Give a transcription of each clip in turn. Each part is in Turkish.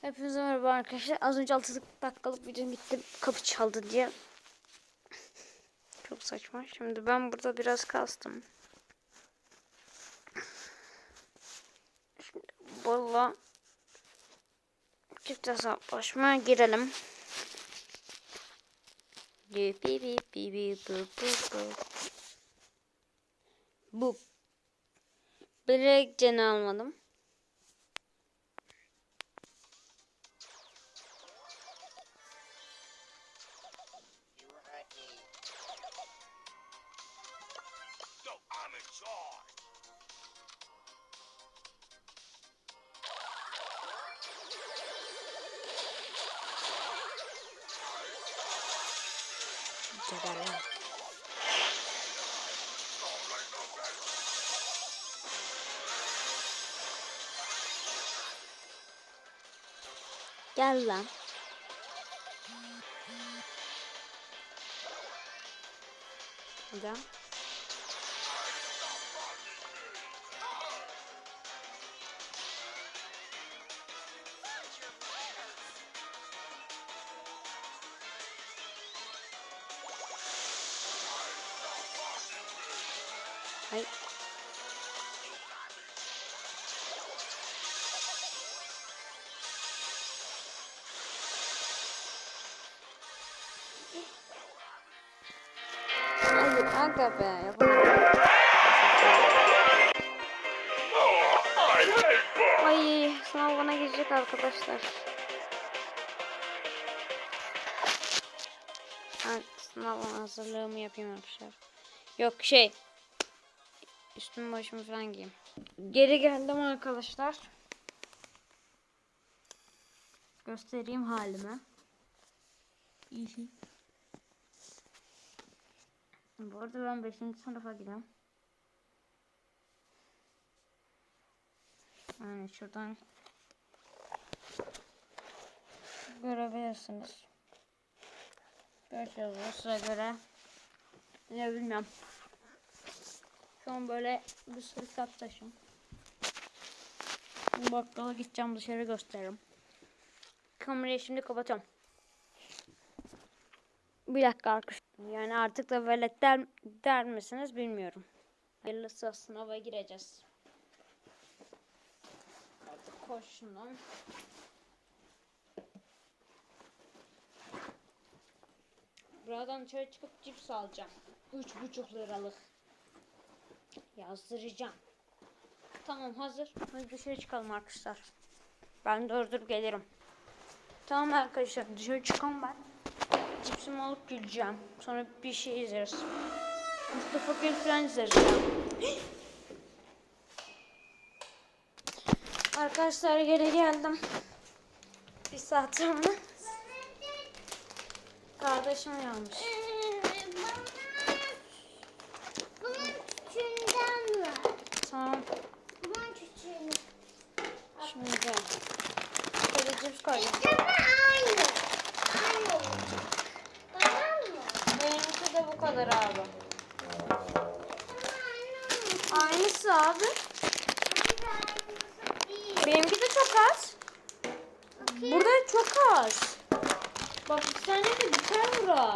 Hepinize merhaba arkadaşlar. Az önce 6 dakikalık videom gitti. Kapı çaldı diye. Çok saçma. Şimdi ben burada biraz kastım. Şimdi valla çift hesaplaşmaya girelim. Bu canı almadım. Geberler. Gel lan. Hocam. Hayır. Hayır be yapamadım. Ay sınav bana arkadaşlar. Sınav hazırlığımı yapayım arkadaşlar. Yok şey. Üstümü başımı falan giyeyim. Geri geldim arkadaşlar. Göstereyim halimi. İyi. Bu arada ben 5. sınıfa gidiyorum. Yani şuradan görebilirsiniz. Görüşürüz size göre. Ne bilmiyorum. Şu an böyle bir sürü kitap taşım. Bakkala gideceğim dışarı gösteririm. Kamerayı şimdi kapatıyorum. Bir dakika arkadaşlar. Yani artık da velet der, der misiniz bilmiyorum. Hayırlısı sınava gireceğiz. Artık koş şundan. Buradan dışarı çıkıp cips alacağım. Üç buçuk liralık. Yazdıracağım. Tamam hazır. Hadi dışarı çıkalım arkadaşlar. Ben durdurup gelirim. Tamam arkadaşlar dışarı çıkalım ben. Cipsimi alıp gideceğim. Sonra bir şey izleriz. Mustafa Gül falan izleriz. Arkadaşlar geri geldim. Bir saat sonra. Kardeşim yanmış. Bunun küçüğünden Tamam. Bunun. Şimdi gel. Şöyle cips koydum. Ama aynı. Aynı olacak. Tamam mı? Benimki de bu kadar abi. Aynısı abi. Benimki de çok az. Burada çok az. Bak bir tane de biter bura.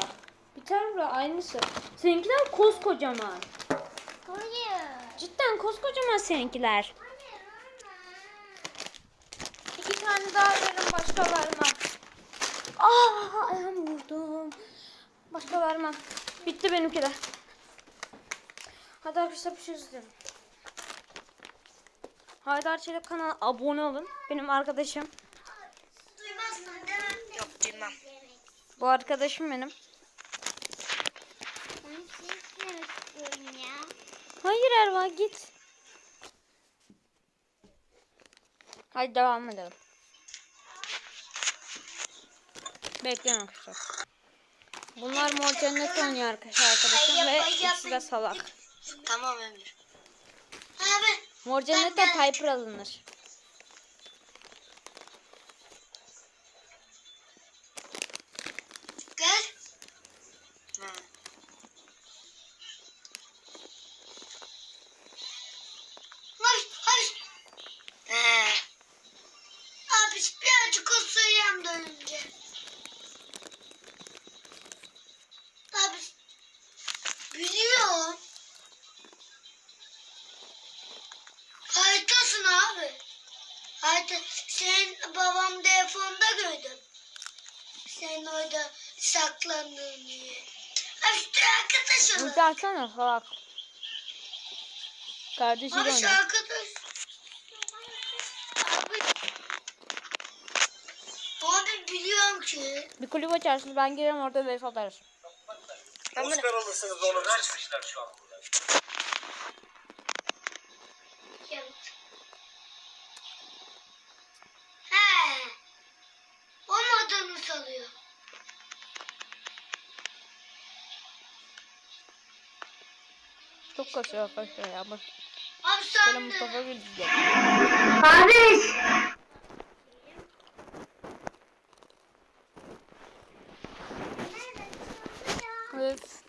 Biter bura aynısı. Seninkiler koskocaman. Cidden koskocaman seninkiler. İki tane daha verin başka vermem. Aa ayağımı vurdum. Başka vermem. Bitti benimki de. Hadi arkadaşlar bir şey istiyorum. Haydar Çelik kanalına abone olun. Benim arkadaşım. Duymazsan değil mi? Yok duymam. Bu arkadaşım benim. Hayır Erva git. Hadi devam edelim. Bekleyin arkadaşlar. Bunlar mor cennet oynuyor arkadaşlar arkadaşım ve ikisi de salak. Tamam Emir. Abi. Mor cennette Piper alınır. Gel. Hayır, hayır. Ee. Abi birazcık Zaten sen babam telefonda gördüm. Sen orada saklandığın diye. Ha şu arkadaşım. Ulti açsana salak. Kardeşiyle Abi şu arkadaş. Abi. Abi biliyorum ki. Bir kulüp açarsınız ben girerim orada vs atarız. Oscar alırsınız onu. Kaçmışlar şu an kasıyor arkadaşlar ya. Bak Abi de. Mustafa Gülüz'de. Kardeş. Evet.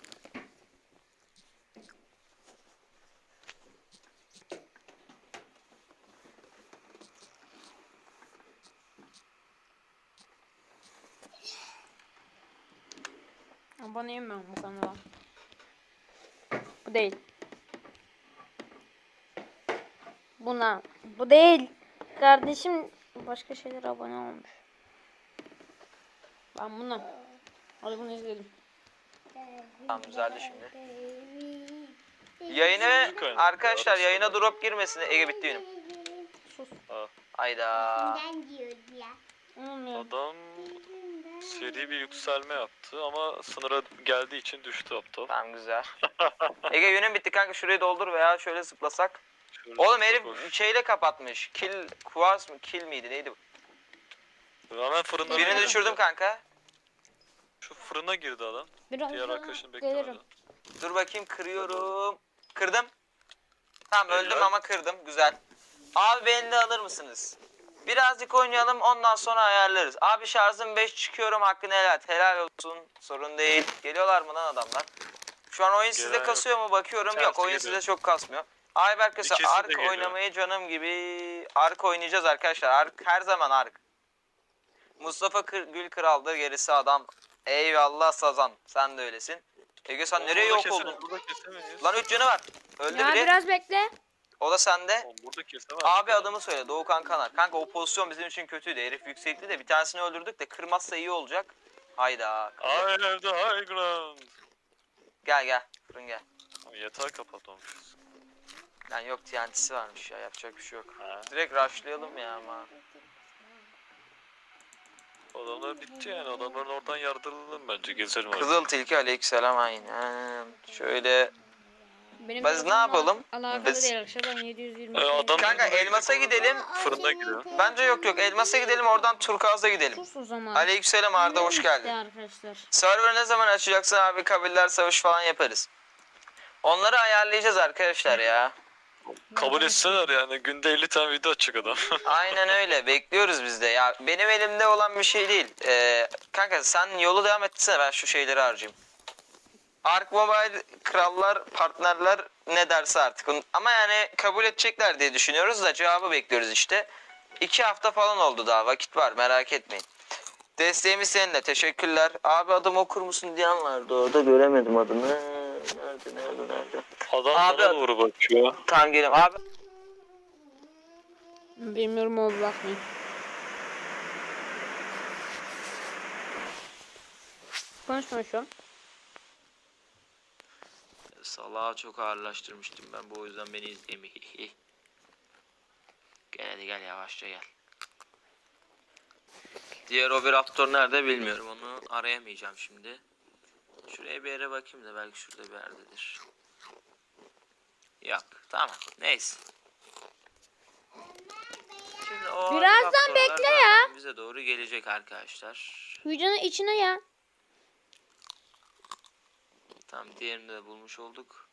Aboneyim ben bu kanala. Bu değil. Buna. Bu değil. Kardeşim başka şeyler abone olmuş. Ben buna. Hadi bunu izleyelim. Tamam düzeldi şimdi. Yayını arkadaşlar yayına drop girmesin. Ege bitti benim. Sus. Ayda. Olmuyor. Adam seri bir yükselme yaptı ama sınıra geldiği için düştü aptal. Tamam güzel. Ege yönüm bitti kanka şurayı doldur veya şöyle zıplasak. Oğlum zıpla herif şeyle kapatmış. Kill Kuvars mı? Kill miydi neydi bu? Hemen fırında Birini düşürdüm kanka. Şu fırına girdi adam. Biraz Diğer daha arkadaşını gelirim. beklemedi. Dur bakayım kırıyorum. Kırdım. Tamam öldüm Helal. ama kırdım. Güzel. Abi beni de alır mısınız? Birazcık oynayalım ondan sonra ayarlarız. Abi şarjım 5 çıkıyorum hakkını helal. et. Helal olsun. Sorun değil. Geliyorlar mı lan adamlar? Şu an oyun sizde Gelen yok. kasıyor mu bakıyorum. Tersi yok oyun geliyor. sizde çok kasmıyor. Ayberk ise İkisi de Ark geliyor. oynamayı canım gibi. Ark oynayacağız arkadaşlar. Ark her zaman Ark. Mustafa Kır, Gül Kral'dı gerisi adam. Eyvallah Sazan. Sen de öylesin. Ege sen nereye yok oldun? Burada kesemeyiz. Lan 3 canı var. Öldü Ya biri. biraz bekle. O da sende. Oğlum burada kesemez. Abi adımı söyle. Doğukan Kanar. Kanka o pozisyon bizim için kötüydü. Herif yüksekti de bir tanesini öldürdük de kırmazsa iyi olacak. Hayda. I have the high ground. Gel gel. Fırın gel. Ama Yatağı kapatmamışız. Lan yok TNT'si varmış ya. Yapacak bir şey yok. Ha. Direkt rushlayalım ya ama. Adamlar bitti yani. Adamların oradan yardıralım bence. Gezelim abi. Kızıl tilki aleykümselam aynen. Şöyle. Benim Biz ne yapalım? Alakalı Biz- değil arkadaşlar ben 720. Ee, adam- Kanka elmasa gidelim. Fırına giriyor. Bence yok yok. Elmasa gidelim oradan turkuaz'a gidelim. Sus o zaman. Aleykümselam Arda hoş İşte geldin. arkadaşlar. Server ne zaman açacaksın abi? Kabiller savaş falan yaparız. Onları ayarlayacağız arkadaşlar ya. Kabul etseler yani günde 50 tane video açacak adam. Aynen öyle. Bekliyoruz biz de. Ya benim elimde olan bir şey değil. Ee, kanka sen yolu devam etsene ben şu şeyleri harcayayım. Ark Mobile krallar, partnerler ne derse artık. Ama yani kabul edecekler diye düşünüyoruz da cevabı bekliyoruz işte. İki hafta falan oldu daha vakit var merak etmeyin. Desteğimiz seninle teşekkürler. Abi adım okur musun diyen vardı orada göremedim adını. Nerede nerede nerede? Adam Abi- bana doğru bakıyor. Tamam gelin abi. Bilmiyorum oldu bakmayın. Konuşma şu an. Salağı çok ağırlaştırmıştım ben bu yüzden beni izlemeyi. gel hadi gel yavaşça gel. Diğer o bir raptor nerede bilmiyorum onu arayamayacağım şimdi. Şuraya bir yere bakayım da belki şurada bir yerdedir. Yok tamam neyse. Şimdi o Birazdan raptorlar bekle zaten ya. Bize doğru gelecek arkadaşlar. Videonun içine ya. Tamam diğerini de bulmuş olduk.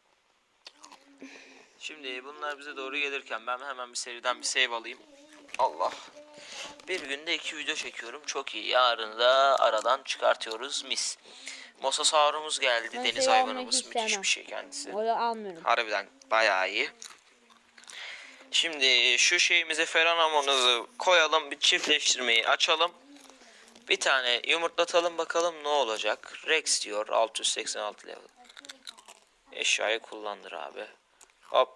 Şimdi bunlar bize doğru gelirken ben hemen bir seriden bir save alayım. Allah. Bir günde iki video çekiyorum. Çok iyi. Yarın da aradan çıkartıyoruz. Mis. Mosasaurumuz geldi. Ben Deniz hayvanımız. Müthiş sevmem. bir şey kendisi. Öyle almıyorum. Harbiden bayağı iyi. Şimdi şu şeyimizi feromonumuzu koyalım. Bir çiftleştirmeyi açalım. Bir tane yumurtlatalım bakalım ne olacak. Rex diyor 686 level. Eşyayı kullandır abi. Hop.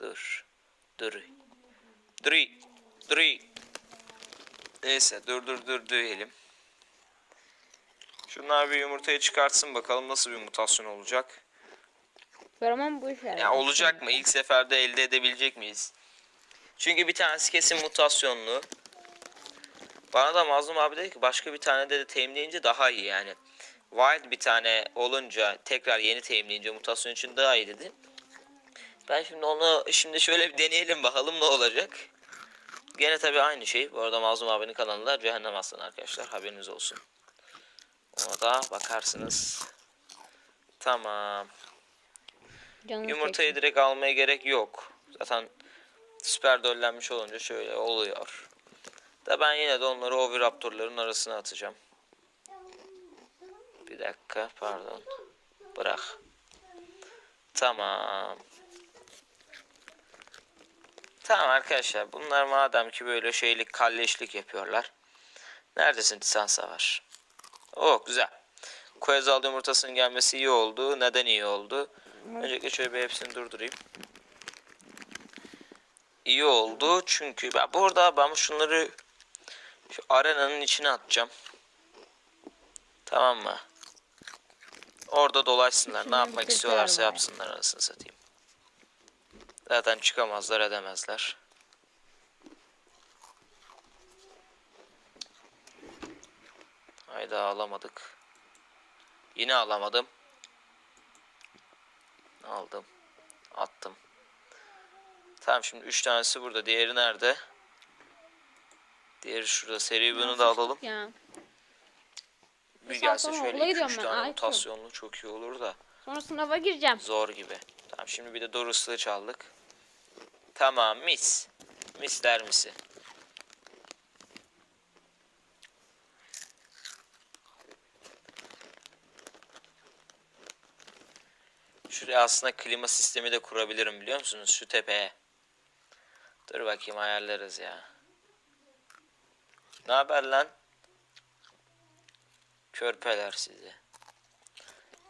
Dur. Dur. Dur. Three. Neyse dur dur dur diyelim. Şunlar bir yumurtayı çıkartsın bakalım nasıl bir mutasyon olacak. Göremem bu işler. Ya olacak mı? İlk seferde elde edebilecek miyiz? Çünkü bir tanesi kesin mutasyonlu. Bana da Mazlum abi dedi ki başka bir tane de teminleyince daha iyi yani. Wild bir tane olunca tekrar yeni teminleyince mutasyon için daha iyi dedi. Ben şimdi onu şimdi şöyle bir deneyelim bakalım ne olacak. Gene tabi aynı şey. Bu arada Mazlum abinin kanalında Cehennem Aslanı arkadaşlar haberiniz olsun. Ona da bakarsınız. Tamam. Canım Yumurtayı direkt almaya gerek yok. Zaten süper döllenmiş olunca şöyle oluyor. Da ben yine de onları Oviraptorların arasına atacağım. Bir dakika pardon. Bırak. Tamam. Tamam arkadaşlar bunlar madem ki böyle şeylik kalleşlik yapıyorlar. Neredesin Tisan Savaş? Oh güzel. Quetzal yumurtasının gelmesi iyi oldu. Neden iyi oldu? Öncelikle şöyle bir hepsini durdurayım. İyi oldu çünkü ben burada ben şunları şu arenanın içine atacağım. Tamam mı? Orada dolaşsınlar. Ne yapmak istiyorlarsa yapsınlar anasını satayım. Zaten çıkamazlar edemezler. Hayda alamadık. Yine alamadım. Aldım. Attım. Tamam şimdi 3 tanesi burada. Diğeri nerede? Diğeri şurada. Seri bunu da alalım. Ya. Bir gelse şöyle okula 2-3 gidiyorum ben, tane mutasyonlu çok iyi olur da. Sonra sınava gireceğim. Zor gibi. Tamam şimdi bir de Dorus'u çaldık. Tamam mis. Misler misi. Şuraya aslında klima sistemi de kurabilirim biliyor musunuz? Şu tepeye. Dur bakayım ayarlarız ya. Ne haber lan? Körpeler sizi.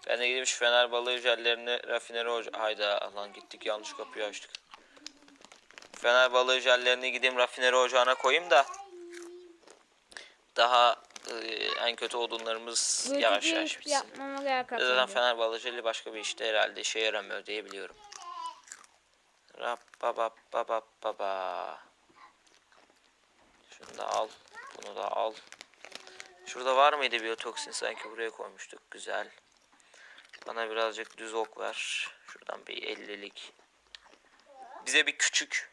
Ben de gideyim şu fener balığı jellerini rafineri hoca... Hayda lan gittik yanlış kapıyı açtık. Fener balığı jellerini gideyim rafineri ocağına koyayım da daha en kötü odunlarımız Böyle yavaş yavaş iş bitsin. Zaten bence. fener balığı jeli başka bir işte herhalde işe yaramıyor diye biliyorum. Rap baba baba baba. Şunu da al. Bunu da al. Şurada var mıydı biyotoksin sanki buraya koymuştuk. Güzel. Bana birazcık düz ok ver. Şuradan bir 50'lik. Bize bir küçük.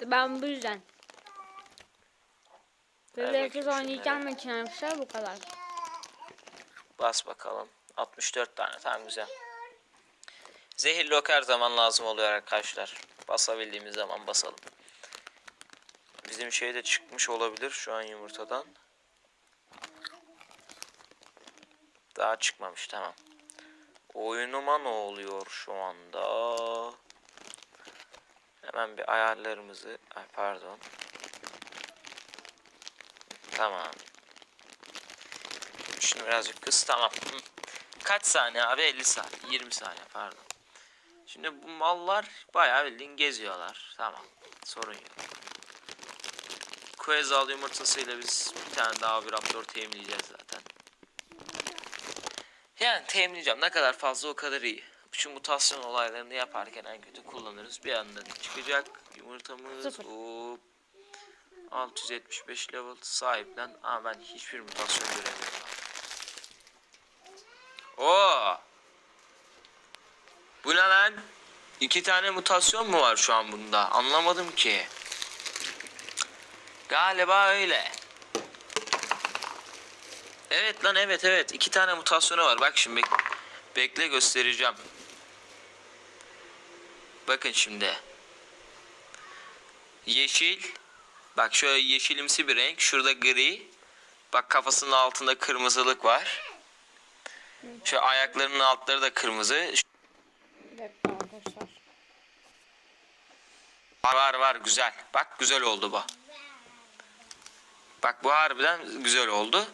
Ben bu yüzden. Kız oynayacağım için arkadaşlar bu kadar. Bas bakalım. 64 tane. Tamam güzel. Zehirli ok her zaman lazım oluyor arkadaşlar. Basabildiğimiz zaman basalım. Bizim şey de çıkmış olabilir şu an yumurtadan. Daha çıkmamış tamam. Oyunuma ne oluyor şu anda? Hemen bir ayarlarımızı... Ay pardon. Tamam. Şunu birazcık kıs tamam. Kaç saniye abi? 50 saniye. 20 saniye pardon. Şimdi bu mallar bayağı bildiğin geziyorlar. Tamam. Sorun yok. Quetzal yumurtasıyla biz bir tane daha bir raptor teminleyeceğiz zaten. Yani teminleyeceğim. Ne kadar fazla o kadar iyi. Şu mutasyon olaylarını yaparken en kötü kullanırız. Bir anda çıkacak yumurtamız. Hop. 675 level sahiplen. Ama ben hiçbir mutasyon göremiyorum. Oo. Bu ne lan? İki tane mutasyon mu var şu an bunda? Anlamadım ki. Galiba öyle. Evet lan evet evet. iki tane mutasyonu var. Bak şimdi bek- bekle göstereceğim. Bakın şimdi. Yeşil. Bak şöyle yeşilimsi bir renk. Şurada gri. Bak kafasının altında kırmızılık var. Şu ayaklarının altları da kırmızı. Var var var güzel. Bak güzel oldu bu. Bak bu harbiden güzel oldu.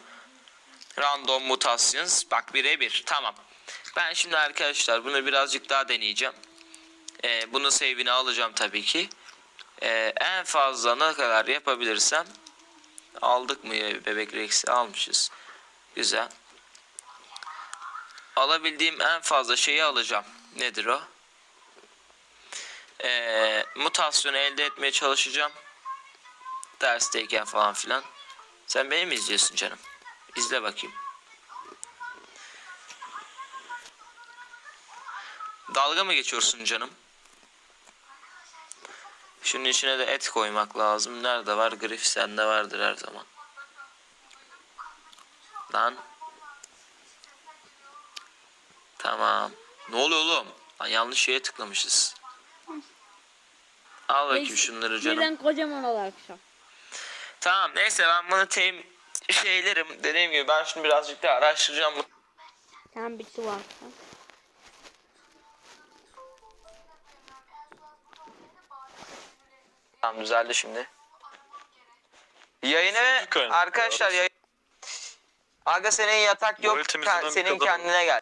Random mutations. Bak birebir. Tamam. Ben şimdi arkadaşlar bunu birazcık daha deneyeceğim. Ee, bunu save'ini alacağım tabii ki. Ee, en fazla ne kadar yapabilirsem aldık mı bebek Rex'i almışız. Güzel. Alabildiğim en fazla şeyi alacağım. Nedir o? Ee, mutasyonu elde etmeye çalışacağım. Dersteyken falan filan. Sen beni mi izliyorsun canım? İzle bakayım. Dalga mı geçiyorsun canım? Şunun içine de et koymak lazım. Nerede var? Grif sende vardır her zaman. Lan. Tamam. Ne oluyor oğlum? Lan yanlış şeye tıklamışız. Al bakayım şunları canım. Birden kocaman ol akşam. Tamam neyse ben bunu tem şeylerim. Dediğim gibi ben şimdi birazcık daha araştıracağım. bu- Tamam bitti var. Tamam düzeldi şimdi. Yayını arkadaşlar var. yayın... Aga senin yatak yok. Tuvalet temizlenen Ka- bir senin kadın. kendine gel.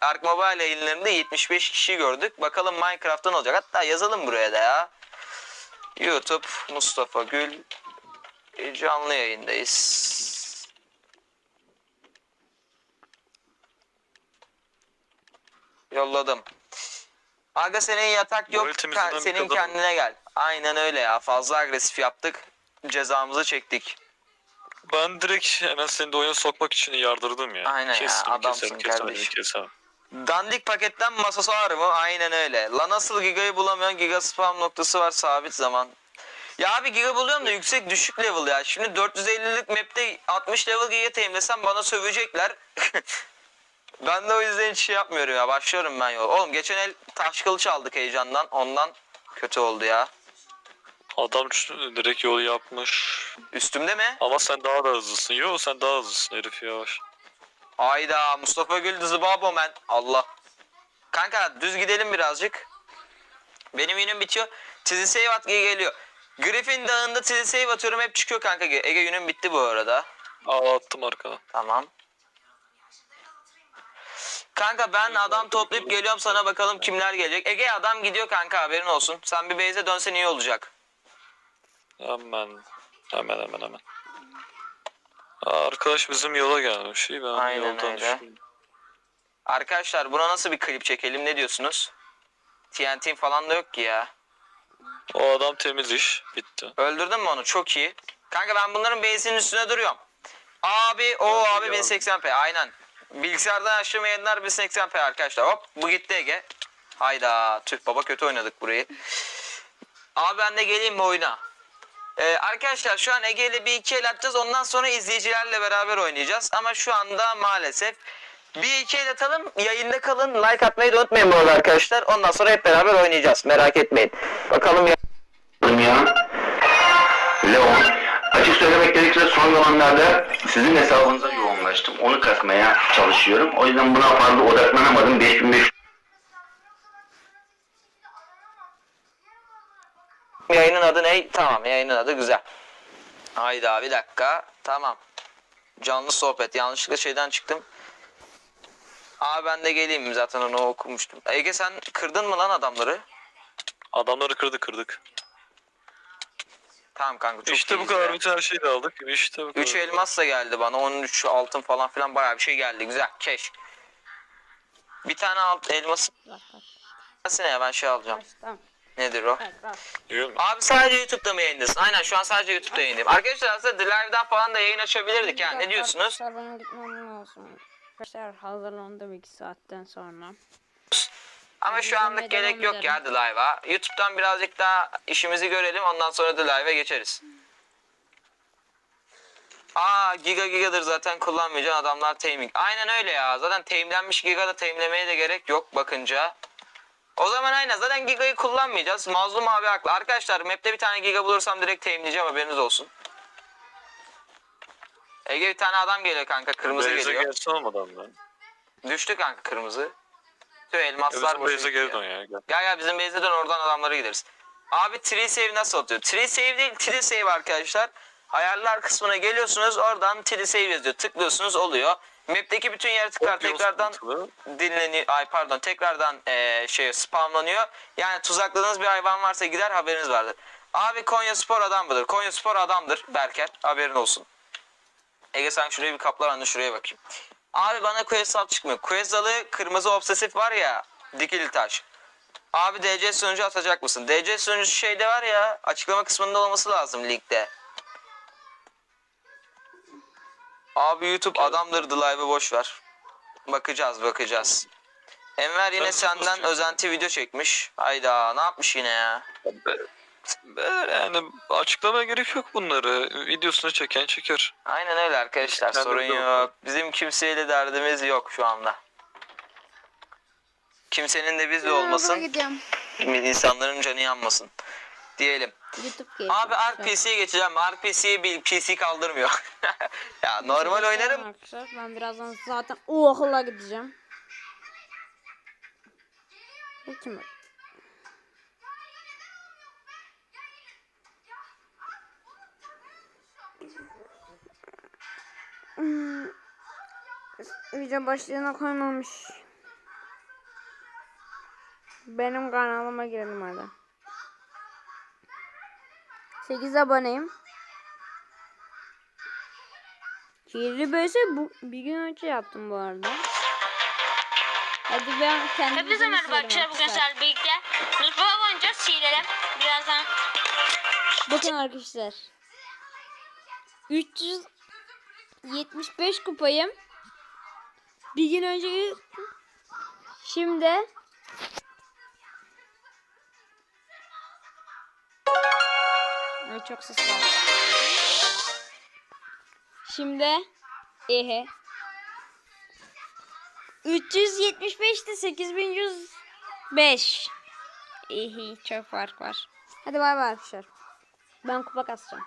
Ark Mobile yayınlarında 75 kişi gördük. Bakalım Minecraft'ta ne olacak. Hatta yazalım buraya da ya. YouTube Mustafa Gül e, canlı yayındayız. Yolladım. Aga senin yatak yok. Ka- senin kadın. kendine gel. Aynen öyle ya. Fazla agresif yaptık. Cezamızı çektik. Ben direkt hemen seni de oyuna sokmak için yardırdım ya. Aynen ya, Kestim, adamsın keserim, kardeşim. Dandik paketten masası var mı? Aynen öyle. La nasıl gigayı bulamıyorsun? Giga spam noktası var sabit zaman. Ya abi giga buluyorum da yüksek düşük level ya. Şimdi 450'lik map'te 60 level giga temizlesem bana sövecekler. ben de o yüzden hiç şey yapmıyorum ya. Başlıyorum ben yol. Oğlum geçen el taş kılıç aldık heyecandan. Ondan kötü oldu ya. Adam şu- direkt yolu yapmış. Üstümde mi? Ama sen daha da hızlısın. Yo sen daha hızlısın herif yavaş. Ayda Mustafa Gül Zıbabo men. Allah. Kanka düz gidelim birazcık. Benim yünüm bitiyor. Tizi save at geliyor. Griffin dağında tizi save atıyorum hep çıkıyor kanka. Ege yünüm bitti bu arada. Aa attım arkana. Tamam. Kanka ben adam toplayıp geliyorum sana bakalım kimler gelecek. Ege adam gidiyor kanka haberin olsun. Sen bir base'e dönsen iyi olacak. Hemen. Hemen hemen hemen. Aa, arkadaş bizim yola gelmiş. İyi ben Aynen yoldan öyle. düştüm. Arkadaşlar buna nasıl bir klip çekelim ne diyorsunuz? TNT falan da yok ki ya. O adam temiz iş. Bitti. Öldürdün mü onu? Çok iyi. Kanka ben bunların base'inin üstüne duruyorum. Abi o abi gördüm. 1080p aynen. Bilgisayardan açtığım yayınlar 1080p arkadaşlar. Hop bu gitti Ege. Hayda tüh baba kötü oynadık burayı. Abi ben de geleyim mi oyuna? Ee, arkadaşlar şu an Ege ile bir iki el atacağız. Ondan sonra izleyicilerle beraber oynayacağız. Ama şu anda maalesef bir iki el atalım. Yayında kalın. Like atmayı da unutmayın bu arada arkadaşlar. Ondan sonra hep beraber oynayacağız. Merak etmeyin. Bakalım ya. ya. Leon. Açık söylemek gerekirse son zamanlarda sizin hesabınıza yoğunlaştım. Onu kasmaya çalışıyorum. O yüzden buna fazla odaklanamadım. 5500 Yayının adı ne? Tamam yayının adı güzel. Hayda bir dakika. Tamam. Canlı sohbet. Yanlışlıkla şeyden çıktım. Abi ben de geleyim? Zaten onu okumuştum. Ege sen kırdın mı lan adamları? Adamları kırdı kırdık. Tamam kanka çok işte bu iyiyiz kadar ya. bütün her şeyi de aldık. İşte bu kadar. 3 elmas da geldi bana. 13 altın falan filan bayağı bir şey geldi. Güzel. Keş. Bir tane alt elmas. Versene ya ben şey alacağım. Tamam. Nedir o? Evet, bak. Abi sadece YouTube'da mı yayındasın? Aynen şu an sadece YouTube'da yayındayım. Arkadaşlar aslında The Live'dan falan da yayın açabilirdik yani. Ne diyorsunuz? Arkadaşlar benim gitmem lazım. Arkadaşlar hazırlandım 2 saatten sonra. Ama şu İzlemeye anlık gerek yok ya The Live'a. YouTube'dan birazcık daha işimizi görelim ondan sonra The Live'e geçeriz. Aa giga gigadır zaten kullanmayacaksın adamlar taming. Aynen öyle ya. Zaten tamelenmiş giga da tamelemeye de gerek yok bakınca. O zaman aynen zaten gigayı kullanmayacağız. Mazlum abi haklı. Arkadaşlar map'te bir tane giga bulursam direkt tameleyeceğim haberiniz olsun. Ege bir tane adam geliyor kanka kırmızı Beyze geliyor. gelsin olmadan ben. Düştü kanka kırmızı. Tüh elmaslar Beyze gitti geri ya. dön ya. Gel. Gel gel bizim base'e dön oradan adamlara gideriz. Abi tree save nasıl atıyor? Tree save değil tree save arkadaşlar. Ayarlar kısmına geliyorsunuz oradan tree save yazıyor. Tıklıyorsunuz oluyor. Map'teki bütün yaratıklar yol tekrardan dinleniyor. Ay pardon tekrardan eee, şey spamlanıyor. Yani tuzakladığınız bir hayvan varsa gider haberiniz vardır. Abi Konya Spor adam mıdır? Konya Spor adamdır Berker. Haberin olsun. Ege sen şuraya bir kaplar anne şuraya bakayım. Abi bana Quetzal çıkmıyor. Quetzal'ı kırmızı obsesif var ya dikili taş. Abi DC sunucu atacak mısın? DC sunucu şeyde var ya açıklama kısmında olması lazım ligde. Abi YouTube adamdır The Live'ı boş ver. Bakacağız bakacağız. Enver yine senden özenti video çekmiş. Hayda ne yapmış yine ya? Böyle yani açıklamaya gerek yok bunları. Videosunu çeken çeker. Aynen öyle arkadaşlar Ben de sorun yok. yok. Bizim kimseyle derdimiz yok şu anda. Kimsenin de bizle olmasın. Gideceğim. insanların canı yanmasın. Diyelim. YouTube. Abi Ark PC'ye geçeceğim. Ark PC'yi bir PC kaldırmıyor. ya normal oynarım. Arkadaşlar ben birazdan zaten o okula gideceğim. Bu kim? Hmm. Video başlığına koymamış. Benim kanalıma girelim hadi. 8 aboneyim. Kirli Beyse bu bir gün önce yaptım bu arada. Hadi ben kendim Hepinize merhaba arkadaşlar. Bugün sizlerle birlikte Nusbaba oynayacağız. Hilelim. Birazdan Bakın arkadaşlar. 375 kupayım. Bir gün önce şimdi Ay çok ses var. Şimdi ehe 375'te 8105. İyi çok fark var. Hadi bay bay arkadaşlar. Ben kupa kasacağım.